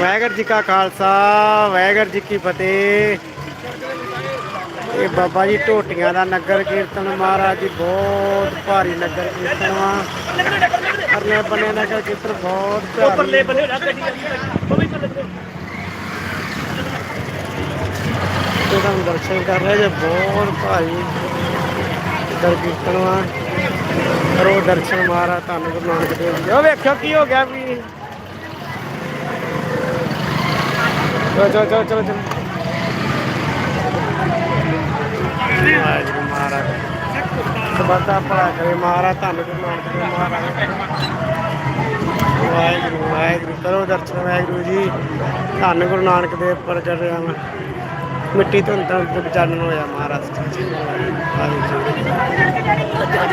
ਵਾਹਿਗੁਰੂ ਜੀ ਕਾ ਖਾਲਸਾ ਵਾਹਿਗੁਰੂ ਜੀ ਕੀ ਫਤਿਹ। ਇਹ ਬਾਬਾ ਜੀ ਢੋਟੀਆਂ ਦਾ ਨਗਰ ਕੀਰਤਨ ਮਹਾਰਾਜ ਜੀ ਬਹੁਤ ਭਾਰੀ ਨਗਰ ਕੀਰਤਨ ਵਾ। ਅਰਲੇ ਬੰਨੇ ਨਗਰ ਕੀਰਤਨ ਬਹੁਤ ਭਾਰੀ। ਤੁਹਾਨੂੰ ਦਰਸ਼ਨ ਕਰ ਰਹੇ ਜੇ ਬਹੁਤ ਭਾਰੀ ਨਗਰ ਕੀਰਤਨ ਵਾ। ਕਰੋ ਦਰਸ਼ਨ ਮਹਾਰਾਜ ਤੁਹਾਨੂੰ ਗੁਰੂ ਨਾਨਕ ਦੇਵ ਜੀ। ਉਹ ਵੇਖਿਓ ਕੀ ਹੋ ਗਿਆ ਵੀ। ਚਲੋ ਚਲੋ ਚਲੋ ਚਲੋ ਚਲੋ। ਵਾਹਿਗੁਰੂ ਮਹਾਰਾਜ। ਸਬਦਾ ਭਲਾ ਕਰੇ ਮਹਾਰਾਜ ਤੁਹਾਨੂੰ ਗੁਰੂ ਨਾਨਕ ਦੇਵ ਮਹਾਰਾਜ। ਵਾਹਿਗੁਰੂ ਵਾਹਿਗੁਰੂ, ਕਰੋ ਦਰਸ਼ਨ ਵਾਹਿਗੁਰੂ ਜੀ। ਧੰਨ ਗੁਰੂ ਨਾਨਕ ਦੇਵ ਪ੍ਰਗਟ ਹੋਇਆ ਵਾ ਮਿੱਟੀ ਤੋਂ ਤਾਂ ਬਚਾਨਣ ਹੋਇਆ ਮਹਾਰਾਜ।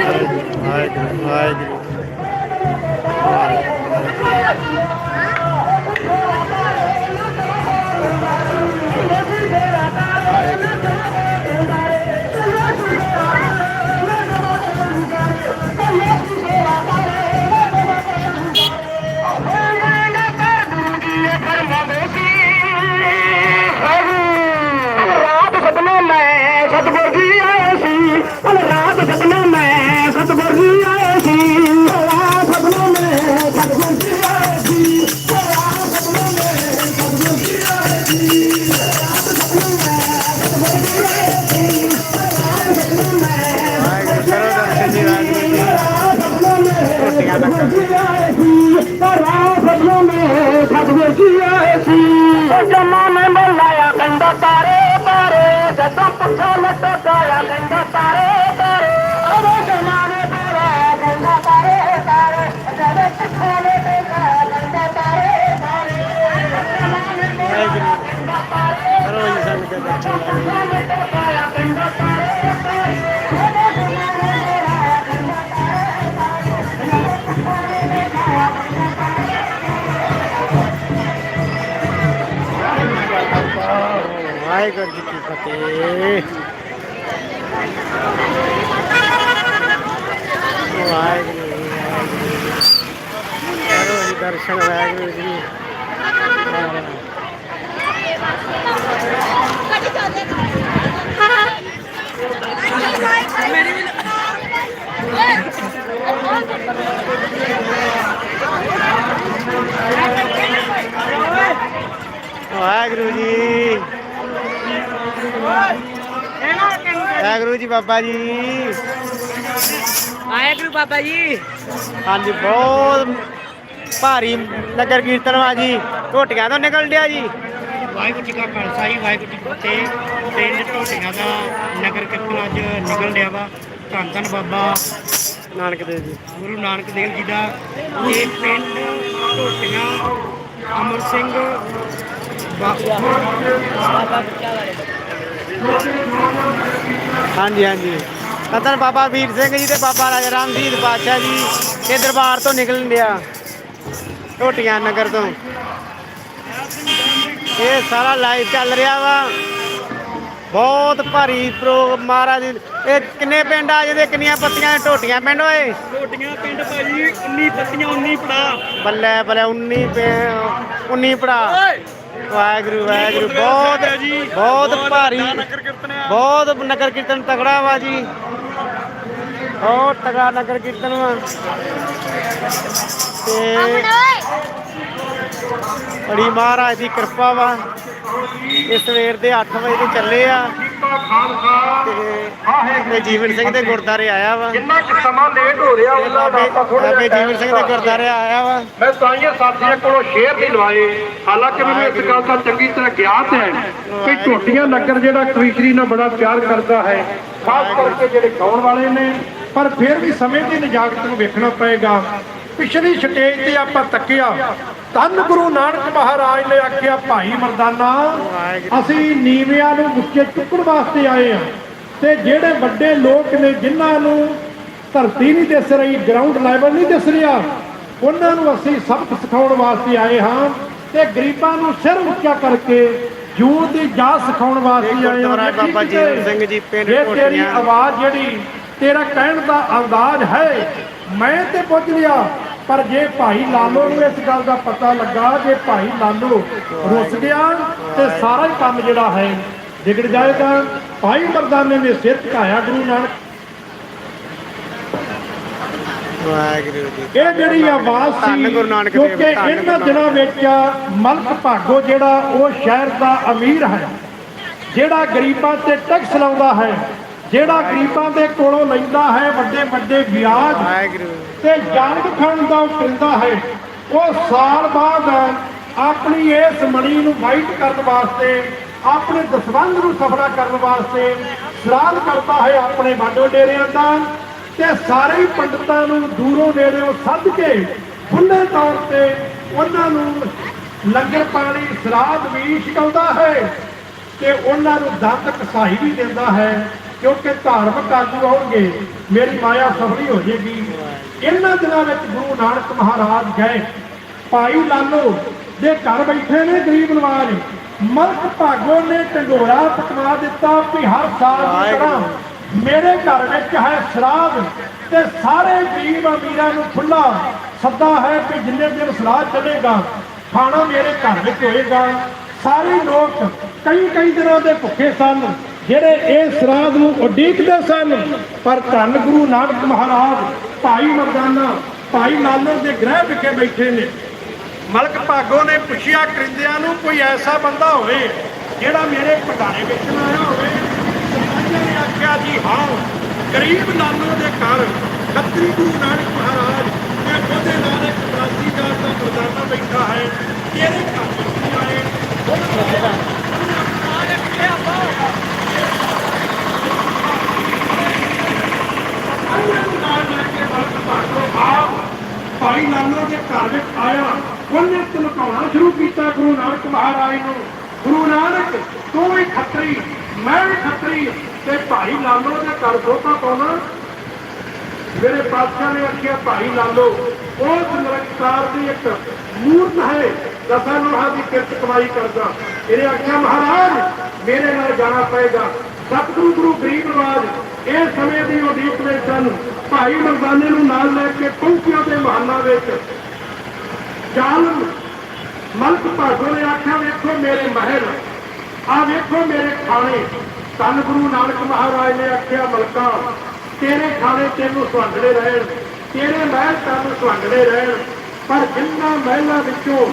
ਵਾਹਿਗੁਰੂ ਵਾਹਿਗੁਰੂ ਵਾਹਿਗੁਰੂ। libertad. ਵਾਹਿਗੁਰੂ ਜੀ ਕੀ ਫਤਿਹ। ਵਾਹਿਗੁਰੂ ਜੀ, ਦਰਸ਼ਨ ਵਾਹਿਗੁਰੂ ਜੀ। ਵਾਹਿਗੁਰੂ ਜੀ ਵਾਹਿਗੁਰੂ ਜੀ ਬਾਬਾ ਜੀ। ਆਇਆ ਗੁਰੂ ਬਾਬਾ ਜੀ। ਹਾਂਜੀ ਬਹੁਤ ਭਾਰੀ ਨਗਰ ਕੀਰਤਨ ਵਾ ਜੀ। ਢੋਟੀਆਂ ਤੋਂ ਨਿਕਲ ਡਿਆ ਜੀ। ਵਾਹਿਗੁਰੂ ਜੀ ਕਾ ਖਾਲਸਾ ਜੀ ਵਾਹਿਗੁਰੂ ਜੀ ਕੀ ਫਤਿਹ। ਪਿੰਡ ਢੋਟੀਆਂ ਦਾ ਨਗਰ ਕੀਰਤਨ ਅੱਜ ਨਿਕਲ ਰਿਹਾ ਵਾ। ਧੰਨ ਧੰਨ ਬਾਬਾ। ਨਾਨਕ ਦੇਵ ਜੀ। ਗੁਰੂ ਨਾਨਕ ਦੇਵ ਜੀ ਦਾ। ਇਹ ਪਿੰਡ ਢੋਟੀਆਂ ਅਮਰ ਸਿੰਘ ਬਾ- ਹਾਂਜੀ ਹਾਂਜੀ। ਤਤਨ ਬਾਬਾ ਵੀਰ ਸਿੰਘ ਜੀ ਤੇ ਬਾਬਾ ਰਾਜਾ ਰਾਮ ਜੀ ਪਾਤਸ਼ਾਹ ਜੀ ਇਹ ਦਰਬਾਰ ਤੋਂ ਨਿਕਲਣ ਡਿਆ। ਢੋਟੀਆਂ ਨਗਰ ਤੋਂ। ਇਹ ਸਾਰਾ ਲਾਈਵ ਚੱਲ ਰਿਹਾ ਵਾ। ਬਹੁਤ ਭਾਰੀ ਪ੍ਰੋ ਮਹਾਰਾਜ ਇਹ ਕਿੰਨੇ ਪਿੰਡ ਆ ਜਾਂਦੇ ਕਿੰਨੀਆਂ ਪੱਤੀਆਂ ਢੋਟੀਆਂ ਪਿੰਡ ਓਏ? ਢੋਟੀਆਂ ਪਿੰਡ ਭਾਜੀ 19 ਪੱਤੀਆਂ 19 ਪੜਾ ਬੱਲੇ ਬੱਲੇ 19 ਪੇ- 19 ਪੜਾ ਵਾਹਿਗੁਰੂ ਵਾਹਿਗੁਰੂ। ਬਹੁਤ ਬਹੁਤ ਭਾਰੀ। ਬਹੁਤ ਨਗਰ ਕੀਰਤਨ ਤਗੜਾ ਵਾ ਜੀ। ਬਹੁਤ ਤਗੜਾ ਨਗਰ ਕੀਰਤਨ ਵਾ। ਤੇ ਬੜੀ ਮਹਾਰਾਜ ਦੀ ਕਿਰਪਾ ਵਾ। ਇਹ ਸਵੇਰ ਦੇ 8 ਵਜੇ ਦੇ ਚੱਲੇ ਆ। ਤੇ ਜੀਵਨ ਸਿੰਘ ਦੇ ਗੁਰਦਾਰੇ ਆਇਆ ਵਾ। ਜਿੰਨਾ ਕੁ ਸਮਾਂ ਲੇਟ ਹੋ ਰਿਹਾ ਉਹਨਾਂ ਦਾ ਬਾਬੇ ਆਪਾਂ ਥੋੜਾ ਬਾਬੇ ਜੀਵਨ ਸਿੰਘ ਦੇ ਗੁਰਦਾਰੇ ਆਇਆ ਵਾ। ਮੈਂ ਸਾਈਆਂ ਸਾਥੀਆਂ ਕੋਲੋਂ ਸ਼ੇਅਰ ਨਹੀਂ ਲਵਾਏ। ਹਾਲਾਂਕਿ ਮੈਨੂੰ ਇਸ ਗੱਲ ਦਾ ਚੰਗੀ ਤਰ੍ਹਾਂ ਗਿਆਤ ਹੈ ਕਿ ਝੋਟੀਆਂ ਨਗਰ ਜਿਹੜਾ ਕਵੀਸ਼ਰੀ ਨਾਲ ਬੜਾ ਪਿਆਰ ਕਰਦਾ ਹੈ ਖਾਸ ਕਰਕੇ ਜਿਹੜੇ ਗਾਉਣ ਵਾਲੇ ਨੇ। ਪਰ ਫਿਰ ਵੀ ਸਮੇਂ ਦੀ ਨਜਾਕਤ ਨੂੰ ਵੇਖਣਾ ਪਏਗਾ। ਪਿਛਲੀ ਸਟੇਜ ਤੇ ਆਪਾਂ ਤੱਕਿਆ। ਧੰਨ ਗੁਰੂ ਨਾਨਕ ਮਹਾਰਾਜ ਨੇ ਆਖਿਆ ਭਾਈ ਮਰਦਾਨਾ ਅਸੀਂ ਨੀਵਿਆਂ ਨੂੰ ਉੱਚੇ ਚੁੱਕਣ ਵਾਸਤੇ ਆਏ ਹਾਂ ਤੇ ਜਿਹੜੇ ਵੱਡੇ ਲੋਕ ਨੇ ਜਿਨ੍ਹਾਂ ਨੂੰ ਧਰਤੀ ਨਹੀਂ ਦਿਸ ਰਹੀ ਗਰਾਊਂਡ ਲੈਵਲ ਨਹੀਂ ਦਿਸ ਰਿਹਾ ਉਹਨਾਂ ਨੂੰ ਅਸੀਂ ਸਬਕ ਸਿਖਾਉਣ ਵਾਸਤੇ ਆਏ ਹਾਂ ਤੇ ਗਰੀਬਾਂ ਨੂੰ ਸਿਰ ਉੱਚਾ ਕਰਕੇ ਜੂਤ ਦੀ ਜਾਚ ਸਿਖਾਉਣ ਵਾਸਤੇ ਆਏ ਹਾਂ। ਬਾਬਾ ਜੀਵਨ ਸਿੰਘ ਜੀ ਪਿੰਡ ਜੇ ਤੇਰੀ ਕੋਟੀਆਂ। ਆਵਾਜ਼ ਜਿਹੜੀ ਤੇਰਾ ਕਹਿਣ ਦਾ ਅੰਦਾਜ਼ ਹੈ ਮੈਂ ਤੇ ਪੁੱਛ ਲਿਆ। ਪਰ ਜੇ ਭਾਈ ਲਾਲੋ ਨੂੰ ਇਸ ਗੱਲ ਦਾ ਪਤਾ ਲੱਗਾ ਜੇ ਭਾਈ ਲਾਲੋ ਰੁੱਸ ਗਿਆ ਤੇ ਸਾਰਾ ਹੀ ਕੰਮ ਜਿਹੜਾ ਹੈ ਵਿਗੜ ਜਾਏਗਾ ਭਾਈ ਮਰਦਾਨੇ ਨੇ ਸਿਰ ਝੁਕਾਇਆ ਗੁਰੂ ਨਾਨਕ। ਵਾਹਿਗੁਰੂ ਜੀ ਇਹ ਜਿਹੜੀ ਆਵਾਜ਼ ਸੀ ਕਿਉਂਕਿ ਇਹਨਾਂ ਦਿਨਾਂ ਵਿੱਚ ਮਲਕ ਭਾਗੋ ਜਿਹੜਾ ਉਹ ਸ਼ਹਿਰ ਦਾ ਅਮੀਰ ਹੈ ਜਿਹੜਾ ਗਰੀਬਾਂ ਤੇ ਟੈਕਸ ਲਾਉਂਦਾ ਹੈ ਜਿਹੜਾ ਗਰੀਬਾਂ ਦੇ ਕੋਲੋਂ ਲੈਂਦਾ ਹੈ ਵੱਡੇ ਵੱਡੇ ਵਿਆਜ ਤੇ ਜੰਗ ਖਣ ਦਾ ਪਿੰਦਾ ਹੈ ਉਹ ਸਾਲ ਬਾਅਦ ਆਪਣੀ ਇਸ ਮਣੀ ਨੂੰ ਵਾਈਟ ਕਰਨ ਵਾਸਤੇ ਆਪਣੇ ਦਸਵੰਧ ਨੂੰ ਸਫਲਾ ਕਰਨ ਵਾਸਤੇ ਸਰਾਧ ਕਰਦਾ ਹੈ ਆਪਣੇ ਬਾਡੋ ਡੇਰਿਆਂ ਦਾ ਤੇ ਸਾਰੇ ਪੰਡਤਾਂ ਨੂੰ ਦੂਰੋਂ ਨੇੜਿਓਂ ਸੱਦ ਕੇ ਖੁੱਲੇ ਤੌਰ ਤੇ ਉਹਨਾਂ ਨੂੰ ਲੰਗਰ ਪਾਣੀ ਸਰਾਧ ਵੀ ਛਕਾਉਂਦਾ ਹੈ ਤੇ ਉਹਨਾਂ ਨੂੰ ਦੰਦ ਕਸਾਈ ਵੀ ਦਿੰਦਾ ਹੈ। ਕਿਉਂਕਿ ਧਾਰਮਿਕ ਆਗੂ ਹੋਣਗੇ ਮੇਰੀ ਮਾਇਆ ਸਫਲੀ ਹੋ ਜੇਗੀ ਇਹਨਾਂ ਦਿਨਾਂ ਵਿੱਚ ਗੁਰੂ ਨਾਨਕ ਮਹਾਰਾਜ ਗਏ। ਭਾਈ ਲਾਲੋ ਦੇ ਘਰ ਬੈਠੇ ਨੇ ਗਰੀਬ ਨਵਾਜ। ਮਲਕ ਭਾਗੋ ਨੇ ਢੰਡੋਰਾ ਪਟਵਾ ਦਿੱਤਾ ਵੀ ਹਰ ਸਾਲ ਦੀ ਤਰ੍ਹਾਂ ਮੇਰੇ ਘਰ ਵਿੱਚ ਹੈ ਸ਼ਰਾਬ ਤੇ ਸਾਰੇ ਗਰੀਬ ਅਮੀਰਾਂ ਨੂੰ ਖੁੱਲਾ ਸੱਦਾ ਹੈ ਕਿ ਜਿੰਨੇ ਦਿਨ ਸਲਾਦ ਚੱਲੇਗਾ ਖਾਣਾ ਮੇਰੇ ਘਰ ਵਿੱਚ ਹੋਏਗਾ। ਸਾਰੇ ਲੋਕ ਕਈ ਕਈ ਦਿਨਾਂ ਦੇ ਭੁੱਖੇ ਸਨ। ਜਿਹੜੇ ਇਹ ਸਰਾਧ ਨੂੰ ਉਡੀਕਦੇ ਸਨ, ਪਰ ਧੰਨ ਗੁਰੂ ਨਾਨਕ ਮਹਾਰਾਜ ਭਾਈ ਮਰਦਾਨਾ, ਭਾਈ ਲਾਲੋ ਦੇ ਗ੍ਰਹਿ ਵਿਖੇ ਬੈਠੇ ਨੇ। ਮਲਕ ਭਾਗੋ ਨੇ ਪੁੱਛਿਆ, ਕਰਿੰਦਿਆਂ ਨੂੰ ਕੋਈ ਐਸਾ ਬੰਦਾ ਹੋਵੇ ਜਿਹੜਾ ਮੇਰੇ ਪਟਾਣੇ ਵਿੱਚ ਆਇਆ ਹੋਵੇ? ਸਰਪੰਚਾਂ ਨੇ ਆਖਿਆ, ਜੀ ਹਾਂ, ਗਰੀਬ ਲਾਲੋ ਦੇ ਘਰ, ਖੱਤਰੀ ਗੁਰੂ ਨਾਨਕ ਮਹਾਰਾਜ ਤੇ ਉਹਦੇ ਨਾਲ ਇੱਕ ਬਰਾਸੀਦਾਰ ਦਾ ਮਰਦਾਨਾ ਬੈਠਾ ਹੈ। ਤੇਰੇ ਘਰ ਵਿੱਚ ਆਏ ਭਾਈ ਨਾਨਕ ਦੇ ਘਰ ਵਿੱਚ ਆਇਆ ਉਹਨੇ ਧਮਕਾਉਣਾ ਸ਼ੁਰੂ ਕੀਤਾ ਗੁਰੂ ਨਾਨਕ ਮਹਾਰਾਜ ਨੂੰ। ਗੁਰੂ ਨਾਨਕ, ਤੂੰ ਵੀ ਖੱਤਰੀ, ਮੈਂ ਵੀ ਖੱਤਰੀ। ਤੇ ਭਾਈ ਲਾਲੋ ਦੇ ਘਰ ਦੋਤਾ ਪਾਉਣਾ ਮੇਰੇ ਪਾਤਸ਼ਾਹ ਨੇ ਆਖਿਆ, ਭਾਈ ਲਾਲੋ ਉਸ ਨਿਰੰਕਾਰ ਦੀ ਇੱਕ ਮੂਰਤ ਹੈ, ਦਸਾਂ ਲੋਹਾ ਦੀ ਕਿਰਤ ਕਮਾਈ ਕਰਦਾ। ਇਹਨੇ ਆਖਿਆ, ਮਹਾਰਾਜ, ਮੇਰੇ ਨਾਲ ਜਾਣਾ ਪਏਗਾ। ਸਤਿਗੁਰੂ, ਗੁਰੂ ਗਰੀਬ ਨਵਾਜ ਇਹ ਸਮੇਂ ਦੀ ਉਡੀਕ ਵਿੱਚ ਸਨ। ਭਾਈ ਮਰਦਾਨੇ ਨੂੰ ਨਾਲ ਲੈ ਕੇ ਪਹੁੰਚਿਆ ਦੇ ਮਹੱਲਾ ਵਿੱਚ ਚੱਲ ਮਲਕ ਭਾਗੋ ਨੇ ਆਖਿਆ ਵੇਖੋ ਮੇਰੇ ਮਹਿਲ ਆ ਵੇਖੋ ਮੇਰੇ ਖਾਣੇ। ਧੰਨ ਗੁਰੂ ਨਾਨਕ ਮਹਾਰਾਜ ਨੇ ਆਖਿਆ ਮਲਕਾ ਤੇਰੇ ਖਾਣੇ ਤੈਨੂੰ ਸੁਹਾਗਣੇ ਰਹਿਣ ਤੇਰੇ ਮਹਿਲ ਤੈਨੂੰ ਸੁਹਾਗਣੇ ਰਹਿਣ ਪਰ ਜਿੰਨਾ ਮਹਿਲਾਂ ਵਿੱਚੋਂ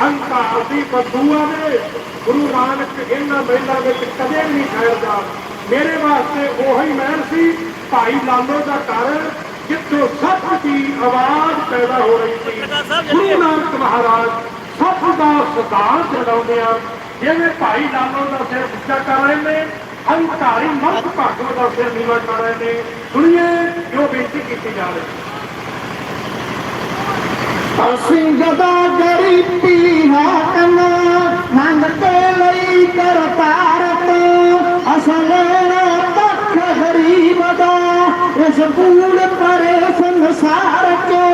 ਹੰਕਾਰ ਦੀ ਬਦੂਆ ਨੇ ਗੁਰੂ ਨਾਨਕ ਇਹਨਾਂ ਮਹਿਲਾਂ ਵਿੱਚ ਕਦੇ ਨਹੀਂ ਠਹਿਰਦਾ। ਮੇਰੇ ਵਾਸਤੇ ਉਹੀ ਮਹਿਲ ਸੀ ਭਾਈ ਲਾਲੋ ਦਾ ਘਰ ਜਿੱਥੋਂ ਸੱਚ ਦੀ ਆਵਾਜ਼ ਪੈਦਾ ਹੋ ਰਹੀ ਸੀ। ਗੁਰੂ ਨਾਨਕ ਮਹਾਰਾਜ ਸੱਚ ਦਾ ਸਦਾਰ ਚੜਾਉਂਦੇ ਆ ਜਿਵੇਂ ਭਾਈ ਲਾਲੋ ਦਾ ਸਿਰ ਉੱਚਾ ਕਰ ਰਹੇ ਨੇ ਹੰਕਾਰੀ ਮਲਕ ਭਾਗੋ ਦਾ ਸਿਰ ਨੀਵਾ ਕਰ ਰਹੇ ਨੇ। ਸੁਣੀਏ ਜੋ ਬੇਨਤੀ ਕੀਤੀ ਜਾ ਰਹੀ ਹੈ। ਅਸੀਂ ਜਦਾ ਗਰੀਬੀ ਹਾਕਮ ਮੰਗਤੇ ਲਈ ਕਰਤਾਰਤ ਅਸਲ ਪੱਖ ਗਰੀਬ ਦਾ, ਇਸ ਬੂੜ ਪਰੇ ਸੰਸਾਰ ਚੋ।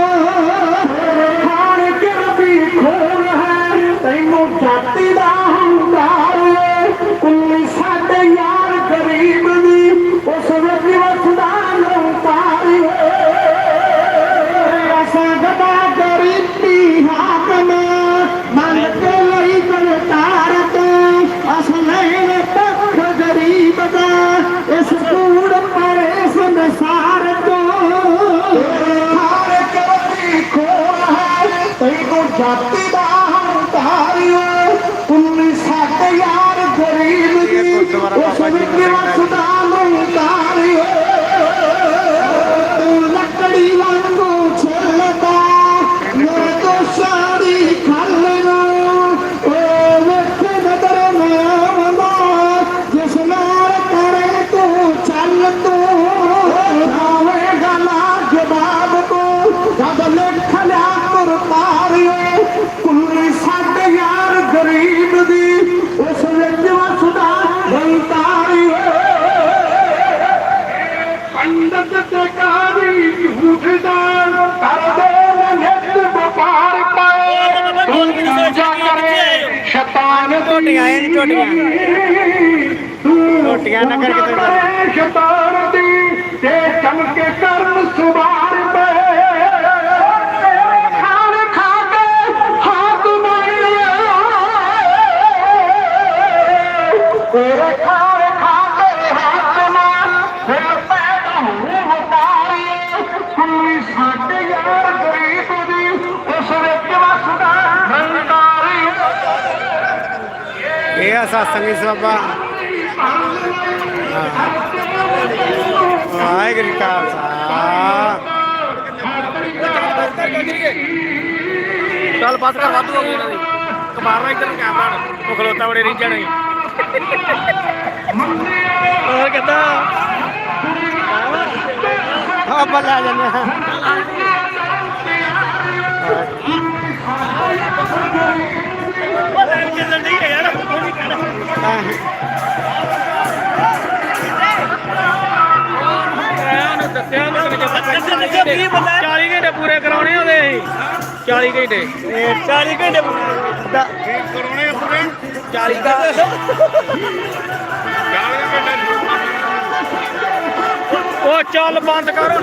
ਉਸ ਵਿੱਚ ਸ਼ੈਤਾਨ ਝੋਟੀਆਂ ਆਏ ਨੀ ਝੋਟੀਆਂ। ਨਾ ਕਰਕੇ ਤੇ ਕਰੇ ਦੀ ਤੇ ਚਮਕੇ ਕਰਨ ਸੁਬਾਰ ਆ ਸਤਸੰਗੀ ਸਭਾ ਵਾਹਿਗੁਰੂ ਜੀ ਕਾ ਚੱਲ ਬਸ ਕਰ, ਵਾਧੂ ਹੋ ਗਈ ਇਹਨਾਂ ਦੀ। ਕਮਾਰਨਾ ਇੱਧਰ ਕੈਮਰਾ ਨੂੰ ਉਹ ਖਲੋਤਾ ਬੜੇ ਰੀਝਣ ਹੈ। ਹੋਰ ਕਿੱਦਾਂ? ਹਾਂ ਬੱਲਾ ਜੰਨੇ ਚੱਲਣ ਯਾਰ ਉਹ ਵੀ ਕਰ ਉਹਨੂੰ ਦੱਸਿਆ ਉਹਨੂੰ ਕਿ ਦੱਸਿਆ ਦੱਸਿਆ 20 ਬੰਦਾ 40 ਘੰਟੇ ਪੂਰੇ ਕਰਾਉਣੇ ਉਹਦੇ ਅਸੀਂ। 40 ਘੰਟੇ। ਇਹ 40 ਘੰਟੇ ਕਰਾਉਣੇ ਪੂਰੇ 40 ਦਾ ਉਹ ਚੱਲ ਬੰਦ ਕਰ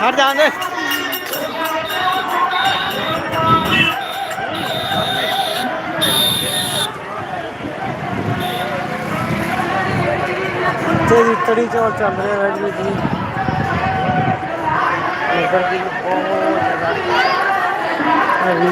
ਛੱਡ ਜਾਂਦੇ ਕੜੀ ਚੌਲ ਚੱਲ ਰਹੇ ਵੈਗਰੂ ਜੀ। ਨਗਰ ਦੀ ਬਹੁਤ ਜ਼ਿਆਦਾ ਹੈਵੀ